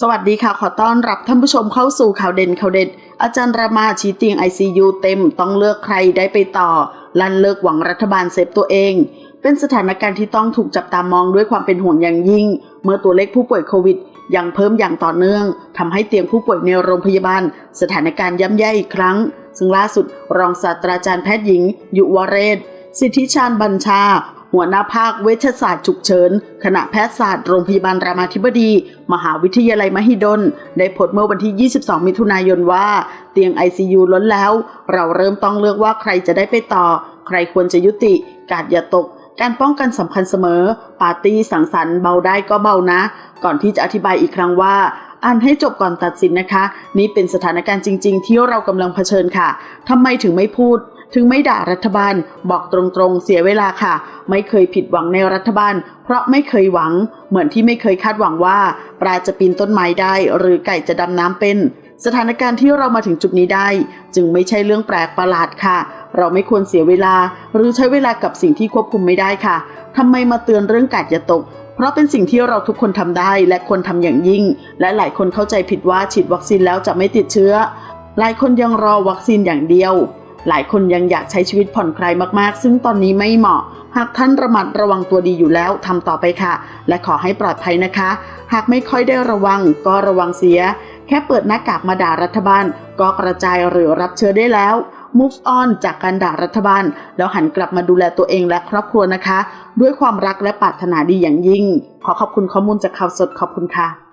สวัสดีค่ะ ขอต้อนรับท่านผู้ชมเข้าสู่ข่าวเด่นข่าวเด็ด อาจารย์รามาชี้เตียง ICU เต็มต้องเลือกใครได้ไปต่อ ลันเลิกหวังรัฐบาลเซฟตัวเอง เป็นสถานการณ์ที่ต้องถูกจับตามองด้วยความเป็นห่วงอย่างยิ่ง เมื่อตัวเลขผู้ป่วยโควิด ยังเพิ่มอย่างต่อเนื่องทำให้เตียงผู้ป่วยในโรงพยาบาล สถานการณ์ย่ำแย่อีกครั้ง ซึ่งล่าสุดรองศาสตราจารย์แพทย์หญิง ยุวเรศสิทธิชาญบัญชา หัวหน้าภาคเวชศาสตร์ฉุกเฉินคณะแพทยศาสตร์โรงพยาบาลรามาธิบดี มหาวิทยาลัยมหิดล ได้โพสต์เมื่อวันที่ 22 มิถุนายนว่า เตียง ICU ล้นแล้ว เราเริ่มต้องเลือกว่าใครจะได้ไปต่อ ใครควรจะยุติ กาดอย่าตก การป้องกันสำคัญเสมอ ปาร์ตี้สังสรรค์เบาได้ก็เบานะ ก่อนที่จะอธิบายอีกครั้งว่าอ่านให้จบก่อนตัดสินนะคะ นี่เป็นสถานการณ์จริง ๆ ที่เรากำลังเผชิญค่ะทำไมถึงไม่พูด ถึงไม่ด่ารัฐบาล บอกตรงๆ เสียเวลาค่ะ ไม่เคยผิดหวังในรัฐบาล เพราะไม่เคยหวัง เหมือนที่ไม่เคยคาดหวังว่า ปลาจะปีนต้นไม้ได้ หรือไก่จะดำน้ำเป็น สถานการณ์ที่เรามาถึงจุดนี้ได้ จึงไม่ใช่เรื่องแปลกประหลาดค่ะ เราไม่ควรเสียเวลา หรือใช้เวลากับสิ่งที่ควบคุมไม่ได้ค่ะทำไมมาเตือนเรื่องกาดอย่าตกเพราะเป็นสิ่งที่เราทุกคนทำได้และควรทำอย่างยิ่ง และหลายคนเข้าใจผิดว่าฉีดวัคซีนแล้วจะไม่ติดเชื้อ หลายคนยังรอวัคซีนอย่างเดียว หลายคนยังอยากใช้ชีวิตผ่อนคลายมากๆ ซึ่งตอนนี้ไม่เหมาะ หากท่านระมัดระวังตัวดีอยู่แล้วทำต่อไปค่ะ และขอให้ปลอดภัยนะคะ หากไม่ค่อยได้ระวังก็ระวังเสีย แค่เปิดหน้ากากมาด่ารัฐบาล ก็กระจายหรือรับเชื้อได้แล้ว move on จากการด่ารัฐบาล แล้วหันกลับมาดูแลตัวเองและครอบครัวนะคะ ด้วยความรักและปรารถนาดีอย่างยิ่ง ขอขอบคุณข้อมูลจากข่าวสดขอบคุณค่ะ